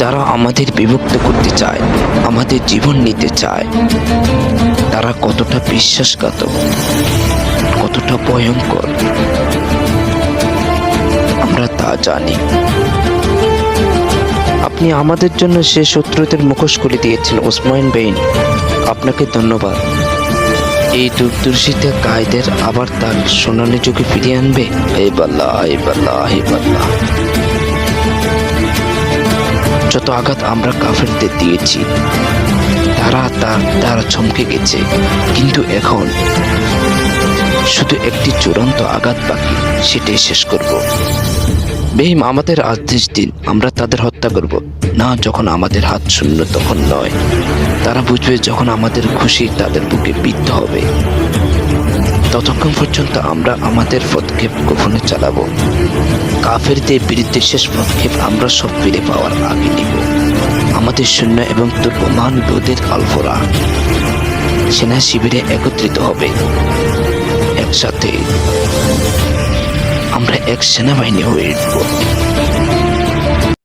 যারা আমাদের বিভক্ত করতে চায়, আমাদের জীবন নিতে চায়, তারা কতটা বিশ্বাসঘাতক, কতটা ভয়ঙ্কর, আমরা তা জানি। আপনি আমাদের জন্য সে শত্রুদের মুখোশ খুলে দিয়েছেন, ওসমান বেইন। আপনাকে ধন্যবাদ। এই দূরদর্শিতা কায়দের আবার তার সোনালী যুগে ফিরিয়ে আনবে? এই বাল্লা এই বাল্লা এই বাল্লা যত আঘাত আমরা কাফেরদের দিয়েছি, তারা তার তারা চমকে গেছে। কিন্তু এখন শুধু একটি চূড়ান্ত আঘাত বাকি, সেটাই শেষ করব। বেহিম আমাদের আদেশ দিন, আমরা তাদের হত্যা করব। না, যখন আমাদের হাত শূন্য তখন নয়। তারা বুঝবে যখন আমাদের খুশি, তাদের বুকে বিদ্ধ হবে। ততক্ষণ পর্যন্ত আমরা আমাদের পদক্ষেপ গোপনে চালাবো। কাফেরদের বিরুদ্ধে শেষ পদক্ষেপ আমরা সব ফিরে পাওয়ার আগে নিব। আমাদের সৈন্য এবং দুর্গমান বোধের আলফোরা। সেনা শিবিরে একত্রিত হবে। একসাথে আমরা এক সেনাবাহিনী হয়ে উঠব।